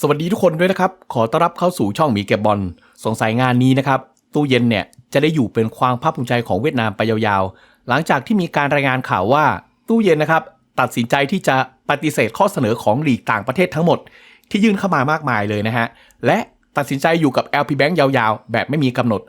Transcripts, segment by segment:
สวัสดีทุกคนด้วยนะครับ ขอต้อนรับเข้าสู่ช่องหมีเก็บบอลสงสัยงานนี้นะครับ ตู้เย็นเนี่ยจะได้อยู่เป็นความภาคภูมิใจของเวียดนามไปยาวๆ หลังจากที่มีการรายงานข่าวว่า ตู้เย็นนะครับ ตัดสินใจที่จะปฏิเสธข้อเสนอของหลีกต่างประเทศทั้งหมด ที่ยื่นเข้ามามากมายเลยนะฮะ และตัดสินใจอยู่กับ LP Bank ยาวๆ แบบไม่มีกำหนด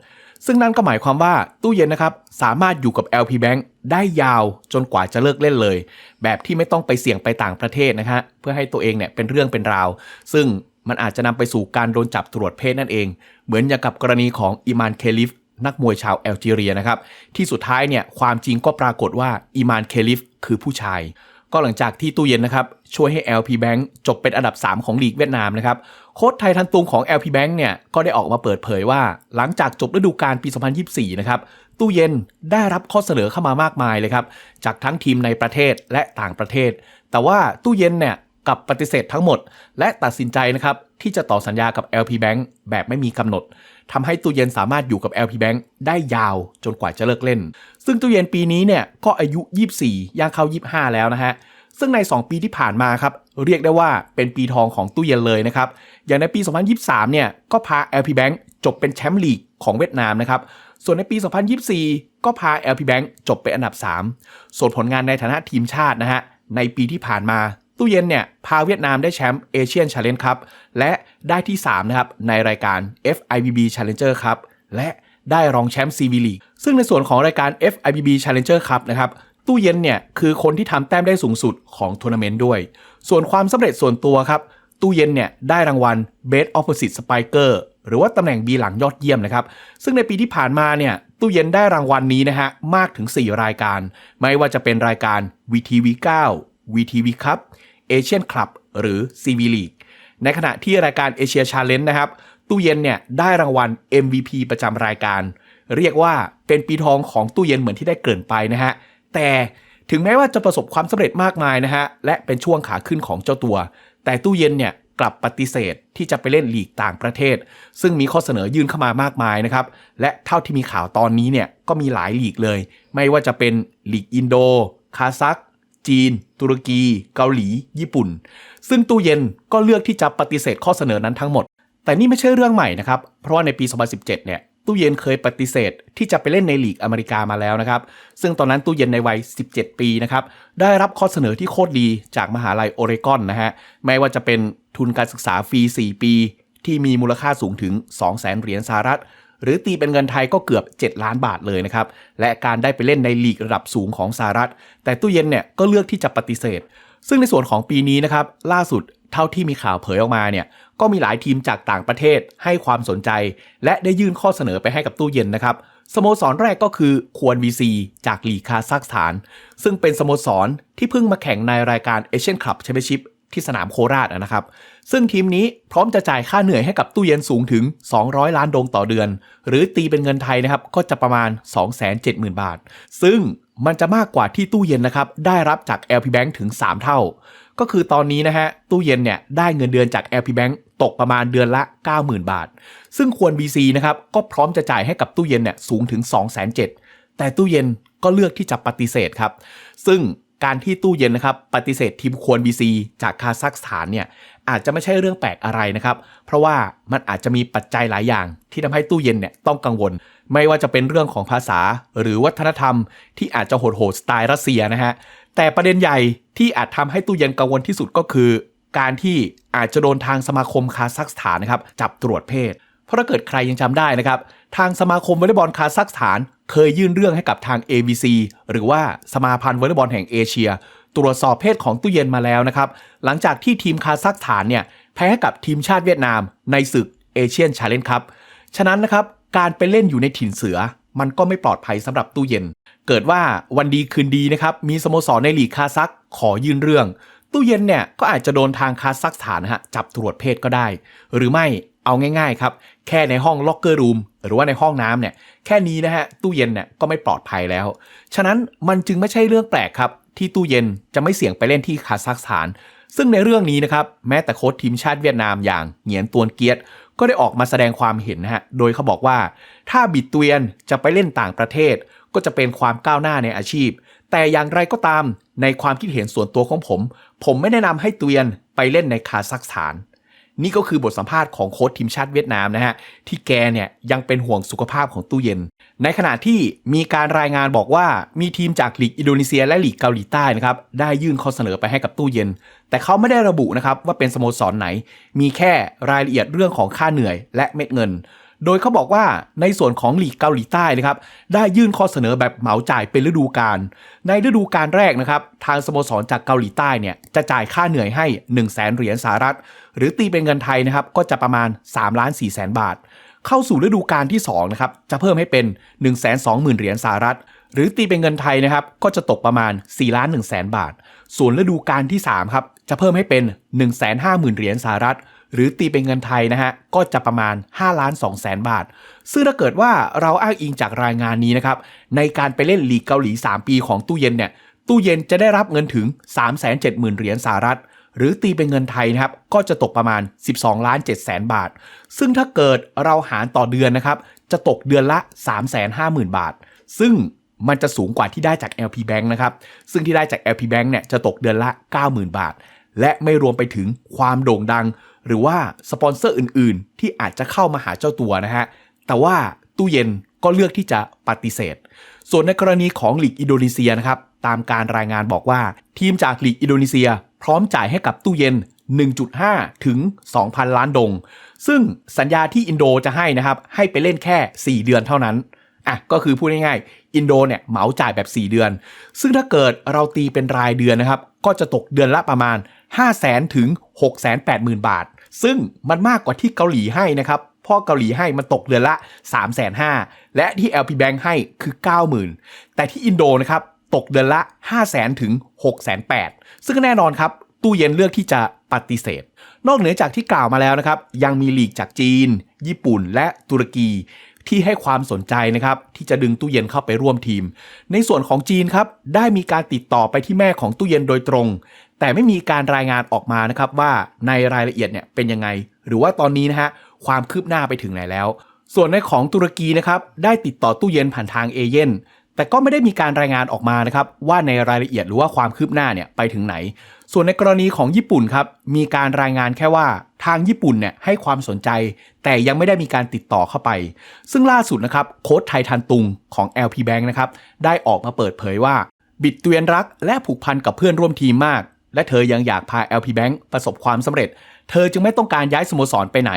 ซึ่งนั่นก็หมายความว่าตู้เย็นนะครับสามารถอยู่กับ LP Bank ได้ยาวจนกว่าจะเลิกเล่นเลย แบบที่ไม่ต้องไปเสี่ยงไปต่างประเทศนะฮะเพื่อให้ตัวเองเนี่ยเป็นเรื่องเป็นราว ซึ่งมันอาจจะนำไปสู่การโดนจับตรวจเพศนั่นเอง เหมือนอย่างกับกรณีของอิมานเคลิฟนักมวยชาวแอลจีเรียนะครับที่สุดท้ายเนี่ยความจริงก็ปรากฏว่าอิมานเคลิฟคือผู้ชาย ก็หลังจากที่ตู้เย็นนะครับช่วยให้ LP Bank จบเป็นอันดับ 3 ของลีกเวียดนามนะครับโค้ชไทยทันตุงของ LP Bank เนี่ยก็ได้ออกมาเปิดเผยว่า หลังจากจบฤดูกาลปี 2024 นะครับตู้เย็นได้รับข้อเสนอเข้ามามากมายเลยครับจากทั้งทีมในประเทศและต่างประเทศ แต่ว่าตู้เย็นเนี่ยกับปฏิเสธทั้งหมด และตัดสินใจนะครับที่จะต่อสัญญากับ LP Bank แบบไม่มีกำหนด ทำให้ตู้เย็นสามารถอยู่กับ LP Bank ได้ยาวจนกว่าจะเลิกเล่น ซึ่งตู้เย็นปีนี้เนี่ยก็อายุ 24 ย่างเข้า 25 แล้วนะฮะ ซึ่งใน 2 ปีที่ผ่านมาครับ เรียกได้ว่าเป็นปีทองของตู้เย็นเลยนะครับ อย่างในปี 2023 เนี่ยก็พา LP Bank จบเป็นแชมป์ลีกของเวียดนามนะครับ ส่วนในปี 2024 ก็พา LP Bank จบเป็นอันดับ 3 ส่วนผลงานในฐานะทีมชาตินะฮะในปีที่ผ่านมาตู้เย็นเนี่ยพาเวียดนามได้แชมป์เอเชียนชาเลนจ์ครับและ ได้ที่ 3 นะครับ ในรายการ FIBB Challenger ครับ และได้รองแชมป์ CV League ซึ่งในส่วนของรายการ FIBB Challenger ครับนะครับตู้เย็นเนี่ยคือคนที่ทำแต้มได้สูงสุดของทัวร์นาเมนต์ด้วย ส่วนความสำเร็จส่วนตัวครับตู้เย็นเนี่ยได้รางวัล Best Opposite Spiker หรือว่าตำแหน่ง B หลังยอดเยี่ยมนะครับ ซึ่งในปีที่ผ่านมาเนี่ยตู้เย็นได้รางวัลนี้นะฮะมากถึง 4 รายการ ไม่ว่าจะเป็นรายการ VTV 9 VTV Cup Asian Club หรือ CV League ในขณะที่รายการ Asia Challenge นะครับ ตู้เย็นเนี่ยได้รางวัล MVP ประจำรายการ เรียกว่าเป็นปีทองของตู้เย็นเหมือนที่ได้เกินไปนะฮะ แต่ถึงแม้ว่าจะประสบความสำเร็จมากมายนะฮะ และเป็นช่วงขาขึ้นของเจ้าตัว แต่ตู้เย็นเนี่ยกลับปฏิเสธที่จะไปเล่นลีกต่างประเทศ ซึ่งมีข้อเสนอยื่นเข้ามามากมายนะครับ และเท่าที่มีข่าวตอนนี้เนี่ยก็มีหลายลีกเลย ไม่ว่าจะเป็นลีกอินโด คาซัค จีน ตุรกี เกาหลี ญี่ปุ่น ซึ่งตู้เย็นก็เลือกที่จะปฏิเสธข้อเสนอนั้นทั้งหมด แต่นี่ไม่ใช่เรื่องใหม่นะครับ เพราะว่าในปี 2017 เนี่ยตู้เย็นเคยปฏิเสธที่จะไปเล่นในลีกอเมริกามาแล้วนะครับ ซึ่งตอนนั้นตู้เย็นในวัย 17 ปีนะครับ ได้รับข้อเสนอที่โคตรดีจากมหาลัยโอเรกอนนะฮะ ไม่ว่าจะเป็นทุนการศึกษาฟรี 4 ปี ที่มีมูลค่าสูงถึง 200,000 เหรียญสหรัฐ หรือตีเป็นเงินไทยก็เกือบ 7 ล้านบาทเลยนะครับ และการได้ไปเล่นในลีกระดับสูงของสหรัฐ แต่ตู้เย็นเนี่ยก็เลือกที่จะปฏิเสธ ซึ่งในส่วนของปีนี้นะครับล่าสุดเท่าที่มีข่าวเผยออกมาเนี่ยก็มีหลายทีมจากต่างประเทศให้ความสนใจ และได้ยื่นข้อเสนอไปให้กับตู้เย็นนะครับสโมสรแรกก็คือควร VC จากลีกคาซัคสถาน ซึ่งเป็นสโมสรที่เพิ่งมาแข่งในรายการเอเชียนคลับแชมเปี้ยนชิพ ที่สนามโคราชนะครับ ซึ่งทีมนี้พร้อมจะจ่ายค่าเหนื่อยให้กับตู้เย็นสูงถึง 200 ล้านดงต่อเดือน หรือตีเป็นเงินไทยนะครับก็จะประมาณ 270,000 บาท ซึ่งมันจะมากกว่าที่ตู้เย็นนะครับได้รับจาก LP Bank ถึง 3 เท่า ก็คือตอนนี้นะฮะตู้เย็นเนี่ยได้เงินเดือนจาก LP Bank ตกประมาณเดือนละ 90,000 บาท ซึ่งควร BC นะครับก็พร้อมจะจ่ายให้กับตู้เย็นเนี่ยสูงถึง207,000แต่ตู้เย็นก็เลือกที่จะปฏิเสธครับ ซึ่ง การที่ตู้เย็นนะครับปฏิเสธทีมควร BC จากคาซัคสถานเนี่ยอาจจะไม่ใช่เรื่องแปลกอะไรนะครับ เพราะว่ามันอาจจะมีปัจจัยหลายอย่าง ที่ทำให้ตู้เย็นเนี่ยต้องกังวล ไม่ว่าจะเป็นเรื่องของภาษาหรือวัฒนธรรม ที่อาจจะโหดๆสไตล์รัสเซียนะฮะแต่ประเด็นใหญ่ที่อาจทำให้ตู้เย็นกังวลที่สุดก็คือ การที่อาจจะโดนทางสมาคมคาซัคสถานนะครับจับตรวจเพศ เพราะถ้าเกิดใครยังจำได้นะครับทางสมาคมวอลเลย์บอลคาซัคสถาน เคยยื่นเรื่องให้กับทาง ABC หรือว่าสมาพันธ์วอลเลย์บอลแห่งเอเชีย ตรวจสอบเพศของตู้เย็นมาแล้วนะครับ หลังจากที่ทีมคาซัคสถานเนี่ยแพ้กับทีมชาติเวียดนามในศึกเอเชียนชาเลนจ์ครับฉะนั้นนะครับการไปเล่นอยู่ในถิ่นเสือ มันก็ไม่ปลอดภัยสำหรับตู้เย็น เกิดว่าวันดีคืนดีนะครับมีสโมสรในลีกคาซัคขอยื่นเรื่อง ตู้เย็นเนี่ยก็อาจจะโดนทางคาซัคสถานนะฮะจับตรวจเพศก็ได้ หรือไม่ เอาง่ายๆครับ แค่ในห้องล็อกเกอร์รูมหรือว่าในห้องน้ำเนี่ย แค่นี้นะฮะ ตู้เย็นเนี่ยก็ไม่ปลอดภัยแล้ว ฉะนั้นมันจึงไม่ใช่เรื่องแปลกครับ ที่ตู้เย็นจะไม่เสี่ยงไปเล่นที่คาซัคสถาน ซึ่งในเรื่องนี้นะครับ แม้แต่โค้ชทีมชาติเวียดนามอย่างเหงียนตวนเกียรติก็ได้ออกมาแสดงความเห็นนะฮะ โดยเขาบอกว่า ถ้าบิดเตียนจะไปเล่นต่างประเทศ ก็จะเป็นความก้าวหน้าในอาชีพ แต่อย่างไรก็ตามในความคิดเห็นส่วนตัวของผม ผมไม่แนะนำให้เตียนไปเล่นในคาซัคสถาน นี่ก็คือบทสัมภาษณ์ของโค้ชทีมชาติเวียดนามนะฮะที่แกเนี่ยยังเป็นห่วงสุขภาพของตู้เย็น ในขณะที่มีการรายงานบอกว่ามีทีมจากลีกอินโดนีเซียและลีกเกาหลีใต้นะครับได้ยื่นข้อเสนอไปให้กับตู้เย็น แต่เขาไม่ได้ระบุนะครับว่าเป็นสโมสรไหน มีแค่รายละเอียดเรื่องของค่าเหนื่อยและเม็ดเงิน โดยเขาบอกว่าในส่วนของหลีกเกาหลีใต้นะครับได้ยื่นข้อเสนอแบบเหมาจ่ายเป็นฤดูกาลในฤดูกาลแรกนะครับทางสโมสรจากเกาหลีใต้เนี่ยจะจ่ายค่าเหนื่อยให้ 1 0 0 0 0แเหรียญสหรัฐ หรือตีเป็นเงินไทยนะครับก็จะประมาณ3ล้าน4แสนบาท เข้าสู่ฤดูกาลที่2นะครับจะเพิ่มให้เป็น 1 2 0 0 0 0เหรียญสหรัฐหรือตีเป็นเงินไทยนะครับก็จะตกประมาณ4ล้าน1แสนบาท ส่วนฤดูกาลที่3ครับจะเพิ่มให้เป็น 1 5 0 0 0 0เหรียญสหรัฐ หรือตีเป็นเงินไทยนะฮะก็จะประมาณ5ล้าน2แสนบาท ซึ่งถ้าเกิดว่าเราอ้างอิงจากรายงานนี้นะครับในการไปเล่นลีกเกาหลี 3 ปีของตู้เย็นเนี่ยตู้เย็นจะได้รับเงินถึง 370,000เหรียญสหรัฐหรือตีเป็นเงินไทยนะครับก็จะตกประมาณ 12ล้าน7แสนบาท ซึ่งถ้าเกิดเราหารต่อเดือนนะครับจะตกเดือนละ 350,000 บาท ซึ่งมันจะสูงกว่าที่ได้จาก LP Bank นะครับ ซึ่งที่ได้จาก LP Bank เนี่ยจะตกเดือนละ 90,000 บาท และไม่รวมไปถึงความโด่งดัง หรือว่าสปอนเซอร์อื่นๆ ที่อาจจะเข้ามาหาเจ้าตัวนะฮะ แต่ว่าตู้เย็นก็เลือกที่จะปฏิเสธ ส่วนในกรณีของลีกอินโดนีเซียนะครับ ตามการรายงานบอกว่า ทีมจากลีกอินโดนีเซีย พร้อมจ่ายให้กับตู้เย็น 1.5 ถึง 2,000 ล้านดง ซึ่งสัญญาที่อินโดจะให้นะครับ ให้ไปเล่นแค่ 4 เดือนเท่านั้นอะก็คือพูดง่ายๆ อินโดเนี่ยเหมาจ่ายแบบ 4 เดือน ซึ่งถ้าเกิดเราตีเป็นรายเดือนนะครับ ก็จะตกเดือนละประมาณ 5 0 0 0 0 0ถึง 6 8 0 0 0 0 บาท ซึ่งมันมากกว่าที่เกาหลีให้นะครับเพราะเกาหลีให้มันตกเดือนละ 3 5 0 0 0และที่ LP Bank ให้คือ 90,000 แต่ที่อินโดนะครับตกเดือนละ 5 0 0 0 0 0ถึง 6 8 0 0 0ซึ่งแน่นอนครับตู้เย็นเลือกที่จะปฏิเสธ นอกเหนือจากที่กล่าวมาแล้วนะครับ ยังมีหลีกจากจีน ญี่ปุ่น และตุรกีที่ให้ความสนใจนะครับ ที่จะดึงตู้เย็นเข้าไปร่วมทีม ในส่วนของจีนครับ ได้มีการติดต่อไปที่แม่ของตู้เย็นโดยตรง แต่ไม่มีการรายงานออกมานะครับว่าในรายละเอียดเนี่ยเป็นยังไง หรือว่าตอนนี้นะฮะความคืบหน้าไปถึงไหนแล้ว ส่วนในของตุรกีนะครับได้ติดต่อตู้เย็นผ่านทางเอเย่นแต่ก็ไม่ได้มีการรายงานออกมานะครับว่าในรายละเอียดหรือว่าความคืบหน้าเนี่ยไปถึงไหน ส่วนในกรณีของญี่ปุ่นครับมีการรายงานแค่ว่าทางญี่ปุ่นเนี่ยให้ความสนใจ แต่ยังไม่ได้มีการติดต่อเข้าไป ซึ่งล่าสุดนะครับโค้ชไททันตุงของ LP Bank นะครับได้ออกมาเปิดเผยว่า บิดเตวียนรักและผูกพันกับเพื่อนร่วมทีมมาก และเธอยังอยากพา LP Bank ประสบความสำเร็จ เธอจึงไม่ต้องการย้ายสโมสรไปไหน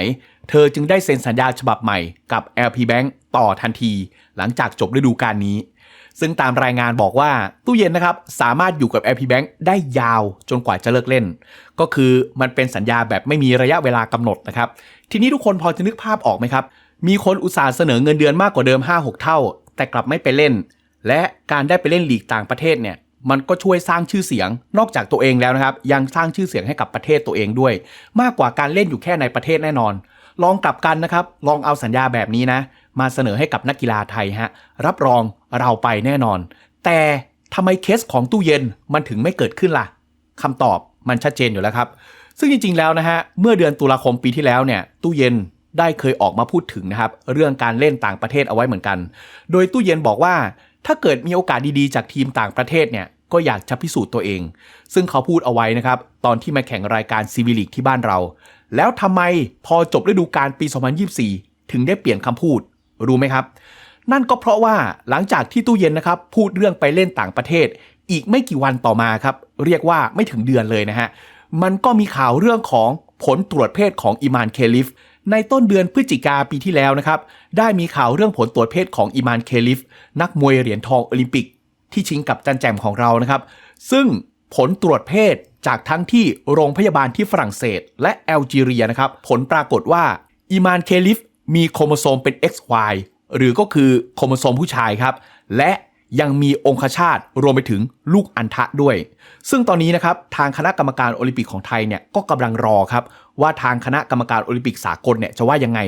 เธอจึงได้เซ็นสัญญาฉบับใหม่กับ LP Bank ต่อทันที หลังจากจบฤดูกาลนี้ ซึ่งตามรายงานบอกว่าตู้เย็นนะครับสามารถอยู่กับ LP Bank ได้ยาวจนกว่าจะเลิกเล่น ก็คือมันเป็นสัญญาแบบไม่มีระยะเวลากำหนดนะครับ ทีนี้ทุกคนพอจะนึกภาพออกไหมครับ มีคนอุตส่าห์เสนอเงินเดือนมากกว่าเดิม 5-6 เท่า แต่กลับไม่ไปเล่น และการได้ไปเล่นลีกต่างประเทศเนี่ย มันก็ช่วยสร้างชื่อเสียงนอกจากตัวเองแล้วนะครับ ยังสร้างชื่อเสียงให้กับประเทศตัวเองด้วย มากกว่าการเล่นอยู่แค่ในประเทศแน่นอน ลองกลับกันนะครับ ลองเอาสัญญาแบบนี้นะ มาเสนอให้กับนักกีฬาไทยฮะรับรองเราไปแน่นอน แต่ทำไมเคสของตู้เย็นมันถึงไม่เกิดขึ้นล่ะคำตอบมันชัดเจนอยู่แล้วครับ ซึ่งจริงๆแล้วนะฮะเมื่อเดือนตุลาคมปีที่แล้วเนี่ยตู้เย็นได้เคยออกมาพูดถึงนะครับเรื่องการเล่นต่างประเทศเอาไว้เหมือนกัน โดยตู้เย็นบอกว่าถ้าเกิดมีโอกาสดีๆ จากทีมต่างประเทศเนี่ย ก็อยากจะพิสูจน์ตัวเอง ซึ่งเขาพูดเอาไว้นะครับ ตอนที่มาแข่งรายการซีวิลิกที่บ้านเรา แล้วทำไมพอจบฤดูกาลปี 2024 ถึงได้เปลี่ยนคำพูด รู้ไหมครับ นั่นก็เพราะว่าหลังจากที่ตู้เย็นนะครับ พูดเรื่องไปเล่นต่างประเทศ อีกไม่กี่วันต่อมาครับ เรียกว่าไม่ถึงเดือนเลยนะฮะมันก็มีข่าวเรื่องของผลตรวจเพศของอิมานเคลิฟในต้นเดือนพฤศจิกาปีที่แล้วนะครับ ได้มีข่าวเรื่องผลตรวจเพศของอิมานเคลิฟ นักมวยเหรียญทองโอลิมปิก ที่ชิงกับจันแจมของเรานะครับ ซึ่งผลตรวจเพศจากทั้งที่โรงพยาบาลที่ฝรั่งเศส และแอลจีเรียนะครับ ผลปรากฏว่าอิมานเคลิฟมีโครโมโซมเป็น XY หรือก็คือโครโมโซมผู้ชายครับ และ ยังมีองคชาตรวมไปถึงลูกอันทะด้วย ซึ่งตอนนี้นะครับทางคณะกรรมการโอลิมปิกของไทยเนี่ยก็กำลังรอครับว่าทางคณะกรรมการโอลิมปิกสากลเนี่ยจะว่ายังไง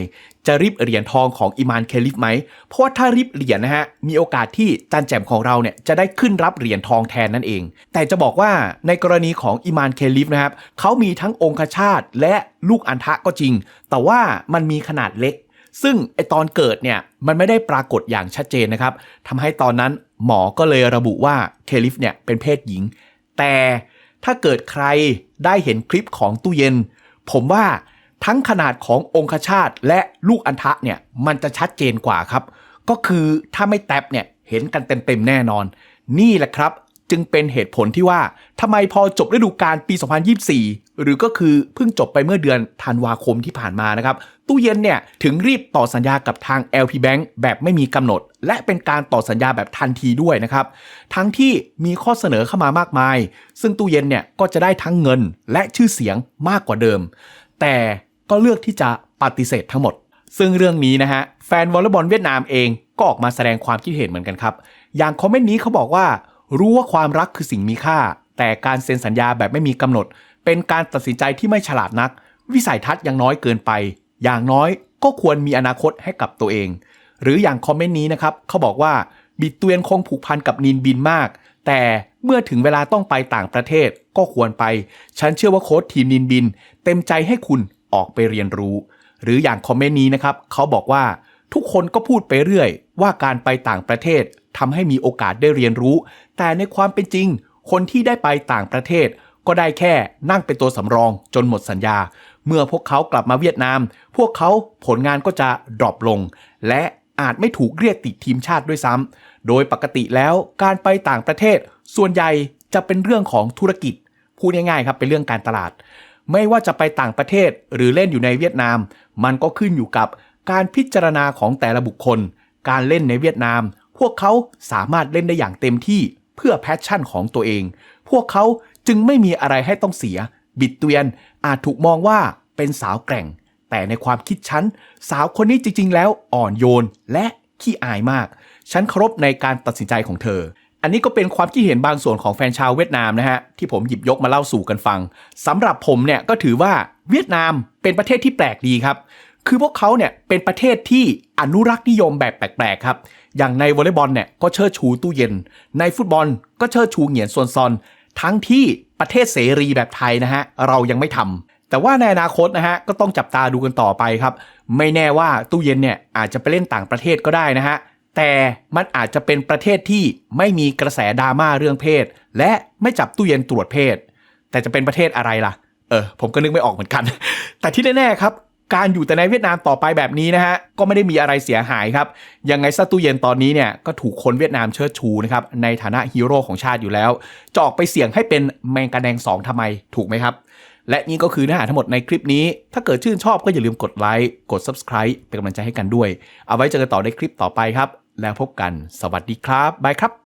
จะริบเหรียญทองของอิมานเคลิฟไหม เพราะว่าถ้าริบเหรียญนะฮะมีโอกาสที่จันแจมของเราเนี่ยจะได้ขึ้นรับเหรียญทองแทนนั่นเอง แต่จะบอกว่าในกรณีของอิมานเคลิฟนะครับเขามีทั้งองคชาตและลูกอันทะก็จริง แต่ว่ามันมีขนาดเล็กซึ่งไอตอนเกิดเนี่ยมันไม่ได้ปรากฏอย่างชัดเจนนะครับทำให้ตอนนั้น หมอก็เลยระบุว่าเคลิฟเนี่ยเป็นเพศหญิง แต่ถ้าเกิดใครได้เห็นคลิปของตู้เย็น ผมว่าทั้งขนาดขององคชาตและลูกอันทะเนี่ยมันจะชัดเจนกว่าครับ ก็คือถ้าไม่แท็บเนี่ยเห็นกันเต็มๆแน่นอน นี่แหละครับจึงเป็นเหตุผลที่ว่าทำไมพอจบฤดูกาลปี 2024 หรือก็คือเพิ่งจบไปเมื่อเดือนธันวาคมที่ผ่านมานะครับ ตู้เย็นเนี่ยถึงรีบต่อสัญญากับทาง LP Bank แบบไม่มีกำหนด และเป็นการต่อสัญญาแบบทันทีด้วยนะครับ ทั้งที่มีข้อเสนอเข้ามามากมาย ซึ่งตู้เย็นเนี่ยก็จะได้ทั้งเงินและชื่อเสียงมากกว่าเดิม แต่ก็เลือกที่จะปฏิเสธทั้งหมด ซึ่งเรื่องนี้นะฮะแฟนวอลเลย์บอลเวียดนามเองก็ออกมาแสดงความคิดเห็นเหมือนกันครับ อย่างคอมเมนต์นี้เขาบอกว่า รู้ว่าความรักคือสิ่งมีค่า แต่การเซ็นสัญญาแบบไม่มีกำหนด เป็นการตัดสินใจที่ไม่ฉลาดนัก วิสัยทัศน์ยังน้อยเกินไป อย่างน้อยก็ควรมีอนาคตให้กับตัวเอง หรืออย่างคอมเมนต์นี้นะครับเขาบอกว่าบิดเตวียนคงผูกพันกับนินบินมาก แต่เมื่อถึงเวลาต้องไปต่างประเทศก็ควรไป ฉันเชื่อว่าโค้ชทีมนินบิน เต็มใจให้คุณออกไปเรียนรู้ หรืออย่างคอมเมนต์นี้นะครับเขาบอกว่าทุกคนก็พูดไปเรื่อย ว่าการไปต่างประเทศทำให้มีโอกาสได้เรียนรู้ แต่ในความเป็นจริง คนที่ได้ไปต่างประเทศ ก็ได้แค่นั่งเป็นตัวสำรองจนหมดสัญญา เมื่อพวกเขากลับมาเวียดนาม พวกเขาผลงานก็จะดรอปลง และอาจไม่ถูกเรียกติดทีมชาติด้วยซ้ำ โดยปกติแล้วการไปต่างประเทศ ส่วนใหญ่จะเป็นเรื่องของธุรกิจ พูดง่ายๆครับเป็นเรื่องการตลาด ไม่ว่าจะไปต่างประเทศหรือเล่นอยู่ในเวียดนาม มันก็ขึ้นอยู่กับการพิจารณาของแต่ละบุคคล การเล่นในเวียดนาม พวกเขาสามารถเล่นได้อย่างเต็มที่เพื่อแพชชั่นของตัวเอง พวกเขาจึงไม่มีอะไรให้ต้องเสีย บิดเตวียนอาจถูกมองว่าเป็นสาวแกร่ง แต่ในความคิดฉัน สาวคนนี้จริง ๆ แล้วอ่อนโยนและขี้อายมาก ฉันเคารพในการตัดสินใจของเธอ อันนี้ก็เป็นความคิดเห็นบางส่วนของแฟนชาวเวียดนามนะฮะ ที่ผมหยิบยกมาเล่าสู่กันฟังสำหรับผมเนี่ยก็ถือว่าเวียดนามเป็นประเทศที่แปลกดีครับ คือพวกเขาเนี่ยเป็นประเทศที่อนุรักษ์นิยมแบบแปลกๆครับ อย่างในวอลเลย์บอลเนี่ยก็เชิดชูตู้เย็น ในฟุตบอลก็เชิดชูเหงียนซวนซอน ทั้งที่ประเทศเสรีแบบไทยนะฮะเรายังไม่ทำแต่ว่าในอนาคตนะฮะก็ต้องจับตาดูกันต่อไปครับ ไม่แน่ว่าตู้เย็นเนี่ยอาจจะไปเล่นต่างประเทศก็ได้นะฮะแต่มันอาจจะเป็นประเทศที่ไม่มีกระแสดราม่าเรื่องเพศ และไม่จับตู้เย็นตรวจเพศ แต่จะเป็นประเทศอะไรล่ะ เออผมก็นึกไม่ออกเหมือนกัน แต่ที่แน่ๆครับ การอยู่แต่ในเวียดนามต่อไปแบบนี้นะฮะก็ไม่ได้มีอะไรเสียหายครับ ยังไงซะตู้เย็นตอนนี้เนี่ยก็ถูกคนเวียดนามเชิดชูนะครับในฐานะฮีโร่ของชาติอยู่แล้วจะออกไปเสี่ยงให้เป็นแมงกะแดงสองทำไมถูกไหมครับ และนี่ก็คือเนื้อหาทั้งหมดในคลิปนี้ ถ้าเกิดชื่นชอบก็อย่าลืมกดไลค์กด Subscribe เป็นกำลังใจให้กันด้วย เอาไว้เจอกันต่อในคลิปต่อไปครับ แล้วพบกันสวัสดีครับบายครับ